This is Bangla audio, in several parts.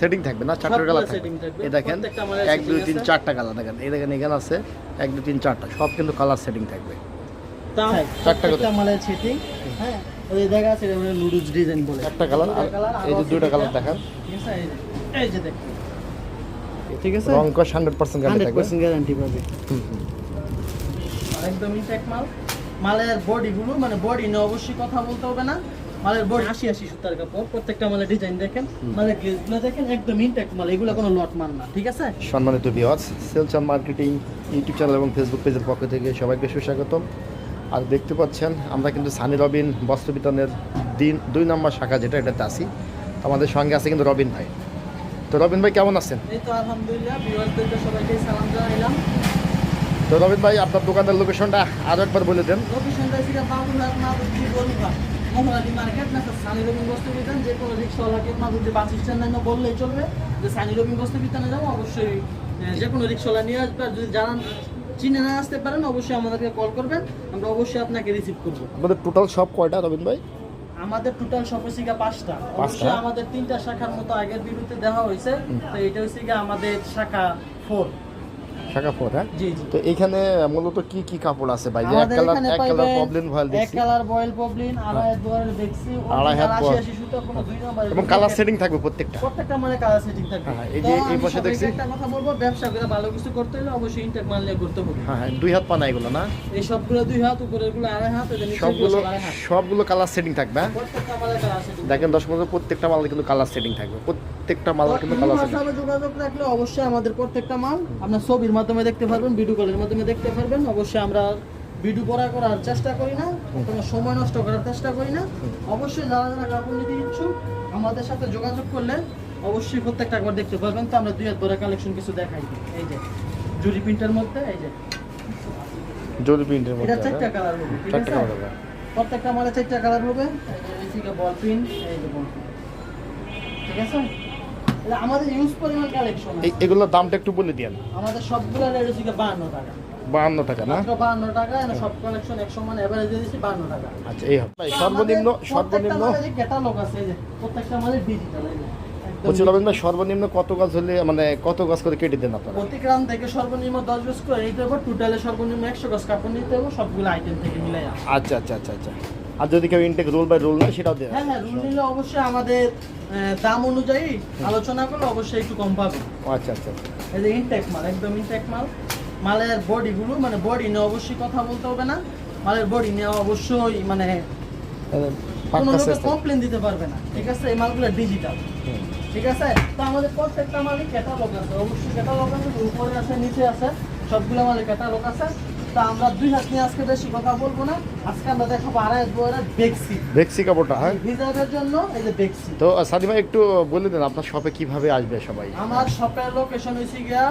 সেটিং থাকবে না চারটা কালার থাকবে। এই দেখেন এক দুই তিন চারটা কালার দেখেন। এই দেখেন এখানে আছে এক দুই তিন চারটা। সব কিন্তু কালার সেটিং থাকবে। চারটা মালের সেটিং হ্যাঁ? ওই দেখা আছে নুডলস ডিজাইন বলে। একটা কালার আর দুইটা colour, এই যে দুইটা কালার দুইটা। ঠিক আছে এই যে- এই ঠিক আছে? রং কস হান্ড্রেড পার্সেন্ট গ্যারান্টি থাকবে। পাবে। মাল। মালের বডিগুলো মানে বডি নিয়ে অবশ্যই কথা বলতে হবে না। মালের বডি আশি আশি সুতার কাপড় প্রত্যেকটা মালের ডিজাইন দেখেন মালের গ্লেজগুলো দেখেন একদম ইনটেক মাল এগুলো কোনো লট মাল না ঠিক আছে? সম্মানিত viewers sales and marketing YouTube channel এবং ফেসবুক পেজের পক্ষ থেকে সবাইকে সুস্বাগতম। আর দেখতে পাচ্ছেন আমরা কিন্তু সানি রবিন বস্ত্র বিতানের দিন দুই নম্বর শাখা যেটা এটাতে আসি আমাদের সঙ্গে আছে কিন্তু রবিন ভাই। তো রবিন ভাই কেমন আছেন? এই তো আলহামদুলিল্লাহ ভিউয়ারদেরকে সবাইকে সালাম জানাইলাম। তো রবিন ভাই আপনার দোকানের লোকেশনটা আরও একবার বলে দেন। লোকেশনটা মহারানী মার্কেট না সানি রবিন বস্তু বিতান যে কোনো রিক্সাওয়ালাকে মাধবদী বাস স্ট্যান্ড লাইনে বললেই চলবে। যে সানি রবিন বস্তু বিতানে যাব অবশ্যই যে কোনো রিক্সাওয়ালা নিয়ে আসবে আর যদি জানান চিনে না আসতে পারেন অবশ্যই আমাদেরকে কল করবেন আমরা অবশ্যই আপনাকে রিসিভ করব। আপনাদের টোটাল সব কয়টা রবিন ভাই? আমাদের টোটাল হচ্ছে পাঁচটা। অবশ্যই আমাদের তিনটা শাখার মতো আগের বিরুদ্ধে দেওয়া হয়েছে। তো এটা হচ্ছে আমাদের শাখা ফোর শাখা ফোর হ্যাঁ? তো এখানে মূলত কি কি কাপড় আছে ভাই? এক কালার এক কালার প্রবলেম ভয়েল এক কালার বয়েল পবলিন আড়াই দেখছি। আড়াই হাত নাম্বার এবং কালার সেটিং থাকবে প্রত্যেকটা। প্রত্যেকটা মানে কালার সেটিং থাকবে। হ্যাঁ, এই যে এই পাশে দেখছি। একটা কথা বলব ব্যবসা করে ভালো কিছু করতে হলে অবশ্যই ইনটেক মাল নিয়ে করতে হবে। হ্যাঁ হ্যাঁ দুই হাত পানা এগুলো না? এই সবগুলো দুই হাত উপরেরগুলো আড়াই হাত এদেরগুলো সবগুলো সবগুলো কালার সেটিং থাকবে হ্যাঁ? প্রত্যেকটা মালের কালার সেটিং দেখেন দশ পনেরো প্রত্যেকটা মাল কিন্তু কালার সেটিং থাকবে। প্রত্যেকটা মাল কিন্তু কালার সেটিং হোয়াটসঅ্যাপে যোগাযোগ রাখলে অবশ্যই আমাদের প্রত্যেকটা মাল আপনার ছবির মাধ্যমে দেখতে পারবেন ভিডিও কলের মাধ্যমে দেখতে পারবেন। অবশ্যই আমরা ভিডিও করা করার চেষ্টা করি না কোনো সময় নষ্ট করার চেষ্টা করি না। অবশ্যই যারা যারা কাপড় নিতে ইচ্ছুক আমাদের সাথে যোগাযোগ করলে অবশ্যই প্রত্যেকটা একবার দেখতে পারবেন। তো আমরা দুই হাত ধরে কালেকশন কিছু দেখাই। এই যে জুরি প্রিন্টের মধ্যে এই যে। জরি প্রিন্টের মধ্যে এটা চারটা কালার হবে চারটা কালার হবে। প্রত্যেকটা মালে চারটা কালার হবে। এই যে বল প্রিন্ট এই যে বল ঠিক আছে? আমাদের ইউজ পরিমাণ কালেকশন এগুলোর দামটা একটু বলে আমাদের সবগুলো রেট হচ্ছে টাকা। বাহান্ন টাকা না? বাহান্ন টাকা সব কালেকশন একশো এভারেজ দিয়ে বাহান্ন টাকা। আচ্ছা এই হবে। সর্বনিম্ন সর্বনিম্ন ক্যাটালগ আছে প্রত্যেকটা আমাদের ডিজিটাল এই যে একদম বলছি রবীন্দ্র ভাই সর্বনিম্ন কত গাছ হলে মানে কত গাছ করে কেটে দেন আপনারা? প্রতি গ্রাম থেকে সর্বনিম্ন দশ গজ করে নিতে হবে টোটালে সর্বনিম্ন একশো গজ কাপড় নিতে হবে সবগুলো আইটেম থেকে মিলাই আচ্ছা আচ্ছা আচ্ছা আচ্ছা। আর যদি কেউ ইনটেক রোল বাই রোল নেয় সেটাও দেন হ্যাঁ হ্যাঁ রুল নিলে অবশ্যই আমাদের দাম অনুযায়ী আলোচনা করলে অবশ্যই একটু কম পাবে। আচ্ছা আচ্ছা। এই যে ইনটেক মাল একদম ইনটেক মাল। মালের বডিগুলো মানে বডি নিয়ে অবশ্যই কথা বলতে হবে না। মালের বডি নিয়ে অবশ্যই মানে কোনো লোকে কমপ্লেন দিতে পারবে না। ঠিক আছে? এই মালগুলো ডিজিটাল ঠিক আছে? তো আমাদের প্রত্যেকটা মালই ক্যাটালগ আছে। অবশ্যই ক্যাটালগ আছে উপরে আছে নিচে আছে। সবগুলো মালের ক্যাটালগ আছে। তা আমরা দুই হাত নিয়ে আজকে বেশি কথা বলব না। আজকে আমরা দেখাবো আড়াই দুয়ারের বেক্সি দেখছি কাপড়টা হ্যাঁ? জন্য এই যে বেক্সি তো একটু বলে দেন আপনার শপে কীভাবে আসবে সবাই? আমার শপের লোকেশন হয়েছে গিয়া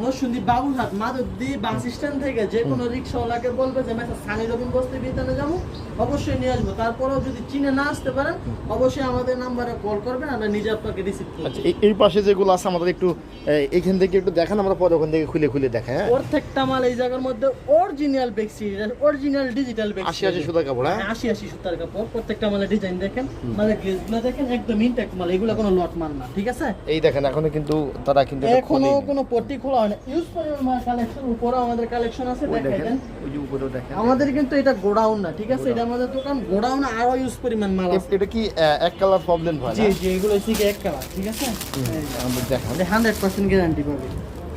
নরসুন্দি বাবুরহাট মাধবদি বাস স্ট্যান্ড থেকে যে কোনো রিক্সাওয়ালাকে বলবে যে মেসা সানি রবিন বস্তি বিতানে যাব অবশ্যই নিয়ে আসব। তারপরেও যদি চিনে না আসতে পারেন অবশ্যই আমাদের নাম্বারে কল করবেন আমরা নিজে আপনাকে রিসিভ করব। আচ্ছা এই- পাশে যেগুলো আছে আমাদের একটু এই, এইখান থেকে একটু দেখান আমরা পরে ওখান থেকে খুলে খুলে দেখাই হ্যাঁ? প্রত্যেকটা মাল এই জায়গার মধ্যে অরিজিনাল বেক্সি অরিজিনাল ডিজিটাল বেক্সি আশি আশি সুতা কাপড় হ্যাঁ? আশি আশি সুতার কাপড়। প্রত্যেকটা মালের ডিজাইন দেখেন। মালের গ্লেজগুলো দেখেন একদম ইনটেক মাল। এগুলো কোনো লট মাল না ঠিক আছে? এই দেখেন এখনও কিন্তু তারা কিন্তু এখনও কোনো পট্টি খোলা হয় না। ইউজ পরিমাণ মাল কালেকশন উপরে আমাদের কালেকশন আছে দেখেন ওই যে উপরেও দেখেন। আমাদের কিন্তু এটা গোডাউন না ঠিক আছে? এটা আমাদের দোকান গোডাউন আরও ইউজ পরিমাণ মাল আছে। এটা কি এক কালার প্রবলেম হয় জি না? জি এগুলো হচ্ছে এক কালার ঠিক আছে? আমাদের দেখান হান্ড্রেড পার্সেন্ট গ্যারান্টি পাবে।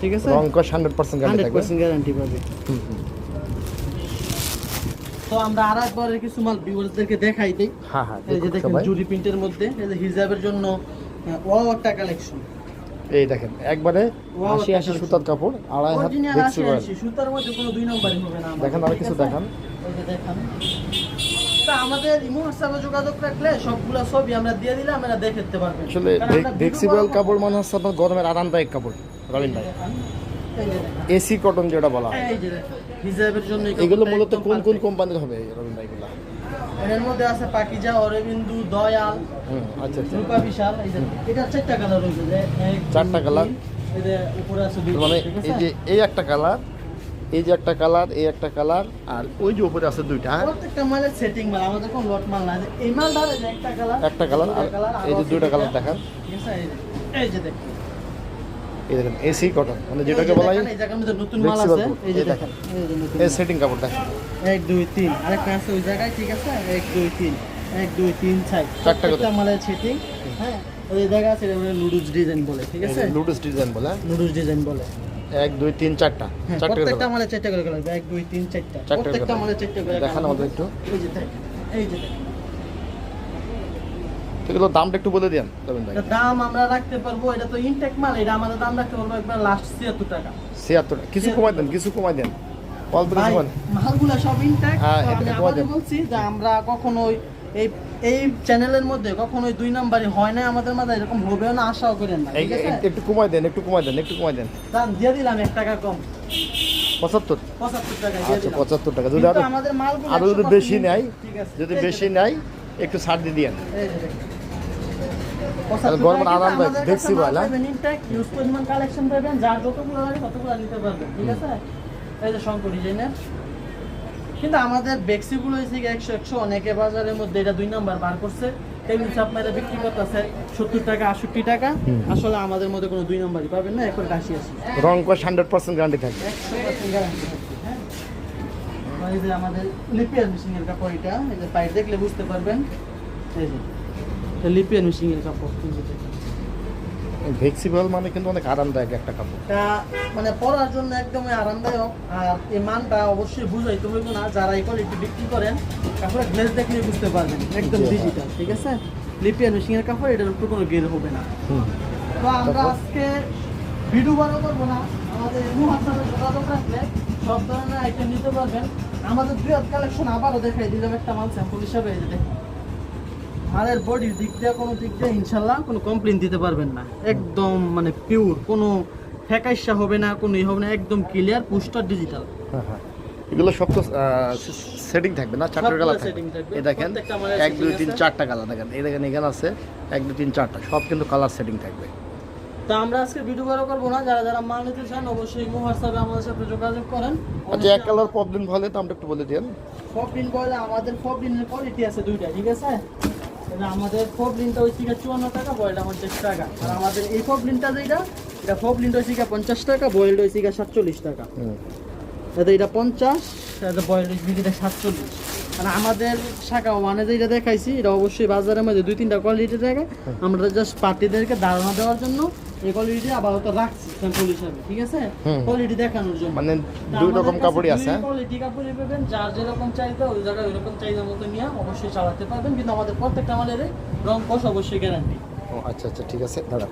ঠিক আছে? রং কস হান্ড্রেড পার্সেন্ট গাড়ি হান্ড্রেড থাকবে। পার্সেন্ট গ্যারান্টি পাবে। তো আমরা আর কিছু মাল দেখাই দিই। হ্যাঁ হ্যাঁ এই যে দেখেন জুরি প্রিন্টের মধ্যে এই যে হিজাবের জন্য ওয়াও একটা কালেকশন এই দেখেন একবারে আশি আশি। সুতার কাপড় আড়াই হাত দেখছি সুতার মধ্যে কোনো দুই নম্বরই হবে না আমাদের, দেখান আর কিছু আছে? দেখান। দেখান। আমাদের ইমো হোয়াটসঅ্যাপে যোগাযোগ রাখলে সবগুলা ছবি আমরা দিয়ে দিলে আমরা দেখে দিতে পারবেন আসলে করার কাপড় মানে হচ্ছে আপনার গরমের আরামদায়ক কাপড়। রবিন ভাই। এসি কটন যেটা বলা হয়। হিজাবের জন্য এগুলো মূলত কোন কোন কোম্পানির হবে রবিন ভাই এগুলো? এর মধ্যে আছে পাকিজা অরবিন্দু দয়াল আচ্ছা আচ্ছা। রূপা বিশাল এটা চারটা কালার রয়েছে যে চারটা যে উপরে আছে মানে এই যে এই একটা কালার এই যে একটা কালার এই একটা কালার আর ওই যে উপরে আছে দুইটা হ্যাঁ? প্রত্যেকটা মালের সেটিং মাল আমাদের কোনো লট মাল না এই মাল যে একটা কালার একটা কালার আর এই যে দুইটা কালার দেখান। এই যে দেখেন। এই দেখেন এসি কটন মানে যেটাকে বলা হয় এই জায়গার মধ্যে নতুন মাল আছে এই যে দেখেন এই। সেটিং কাপড় দেখেন এক দুই তিন আরেকটা আছে ওই জায়গায় ঠিক আছে এক দুই তিন এক দুই তিন চার চারটা। প্রত্যেকটা মালের সেটিং হ্যাঁ ওই জায়গা আছে লুডুস ডিজাইন বলে ঠিক আছে লুডুস ডিজাইন বলে হ্যাঁ? লুডুস ডিজাইন বলে এক দুই তিন চারটা হ্যাঁ চারটে প্রত্যেকটা। মালে চারটা করে কালার এক দুই তিন চারটা প্রত্যেকটা। মালে চারটা করে দেখান আমাদের একটু এই যে দেখেন এই যে দেখেন তো এগুলো দামটা একটু বলে দেন রবীন ভাই দাম আমরা রাখতে পারব এটা তো ইনটেক মাল এটা আমাদের দাম রাখতে পারব একবার লাস্ট ছিয়াত্তর টাকা। ছিয়াত্তর কিছু কমাই দেন কিছু কমাই দেন। অল্প কিছু কমাই। মালগুলা সব ইনটেক হ্যাঁ, আমি এটা বলছি যে আমরা কখনোই এই এই চ্যানেলের মধ্যে কখনোই দুই নাম্বারই হয় না আমাদের মাঝে এরকম হবেও না আশাও করেন না একটু কমাই দেন একটু কমাই দেন একটু কমাই দেন। দাম দিয়ে দিলাম এক টাকা কম। পঁচাত্তর? টাকা আচ্ছা পঁচাত্তর টাকা। যদি আমাদের আরও যদি বেশি নেয় যদি বেশি নেয় একটু ছাড় দিয়ে দিয়েন এই যে দেখেন। তাহলে গরমের আরাম পায়, দেখছি বল, হ্যাঁ? ইউজ পরিমাণ কালেকশন পাবেন যার যতগুলো লাগে ততগুলো নিতে পারবেন ঠিক আছে? এই যে শঙ্কর ডিজাইনের কিন্তু আমাদের বেক্সিগুলো হয়েছে একশো একশো অনেকে বাজারের মধ্যে এটা দুই নাম্বার বার করছে। চাপ মেরে বিক্রি করতেছে সত্তর টাকা আষট্টি টাকা। আসলে আমাদের মধ্যে কোনো দুই নাম্বারই পাবেন না এখন কাশি আসি। রং করে হান্ড্রেড পার্সেন্ট গ্যারান্টি থাকবে। একশো পার্সেন্ট গ্যারান্টি হ্যাঁ? আমাদের লিপিয়ার মেশিনের কাপড় এটা এই যে দেখলে বুঝতে পারবেন। এই যে। এটা লিপিয়ার মেশিনের কাপড় কিন্তু। ফ্লেক্সিবল মানে কিন্তু অনেক আরামদায়ক একটা কাপড় এটা মানে পরার জন্য একদমই আরামদায়ক আর এই মানটা অবশ্যই বুঝাইতে হইব না যারা এই কোয়ালিটি বিক্রি করেন কাপড়ের গ্লেজ দেখলে বুঝতে পারবেন একদম। ডিজিটাল ঠিক আছে লিপিয়ার মেশিনের কাপড় এটার উপর কোনো গের হবে না তো আমরা আজকে ভিডিও বড় করব না আমাদের মুহাসাবে যোগাযোগ রাখলে সব ধরনের আইটেম নিতে পারবেন আমাদের বৃহৎ কালেকশন আবারও দেখাই দিলাম একটা মাল স্যাম্পল হিসাবে দেখুন। মালের বডির দিক দিয়ে কোনো দিক দিয়ে ইনশাল্লাহ কোনো কমপ্লেন দিতে পারবেন না। একদম মানে পিওর কোনো ফ্যাকাইসা হবে না কোনো ই হবে না একদম ক্লিয়ার পুস্টার ডিজিটাল হ্যাঁ হ্যাঁ। এগুলো সব তো সেটিং থাকবে না চারটে setting থাকবে। এই দেখেন এক দুই তিন চারটা কালার দেখেন। এই দেখেন এখানে আছে এক দুই তিন চারটা। সব কিন্তু কালার সেটিং থাকবে। তো আমরা আজকে ভিডিও বড় করব না। যারা যারা মাল নিতে চান অবশ্যই মুহাসাবে আমাদের সাথে যোগাযোগ করেন। আচ্ছা এক কালার হলে দামটা একটু বলে দিন ফবলিন বলে আমাদের ফবলিনের কোয়ালিটি আছে দুইটা ঠিক আছে? এটা আমাদের ফবলিনটা ওই শিখা চুয়ান্ন টাকা বয়েলটা পঞ্চাশ টাকা। আর আমাদের এই ফবলিনটা যেটা এটা ফবলিনটা হচ্ছে গিয়ে পঞ্চাশ টাকা বয়েলটা ওই শিখা সাতচল্লিশ টাকা। হুম। এটা এটা পঞ্চাশ এটা বয়েল এটা সাতচল্লিশ। মানে আমাদের শাখা ওয়ানে যেটা দেখাইছি এটা অবশ্যই বাজারের মধ্যে দুই তিনটা কোয়ালিটি থাকে আমরা জাস্ট পার্টিদেরকে ধারণা দেওয়ার জন্য এই কোয়ালিটি আপাতত রাখছি স্যাম্পল হিসাবে ঠিক আছে। কোয়ালিটি দেখানোর জন্য মানে দুই রকম কাপড়ই আছে? কোয়ালিটি কাপড়ই পাবেন যার যেরকম চাহিদা ওই জায়গায় ওইরকম চাহিদা মতো নিয়ে অবশ্যই চালাতে পারবেন কিন্তু আমাদের প্রত্যেকটা আমাদের রং কষ অবশ্যই গ্যারান্টি ও আচ্ছা আচ্ছা ঠিক আছে দাদা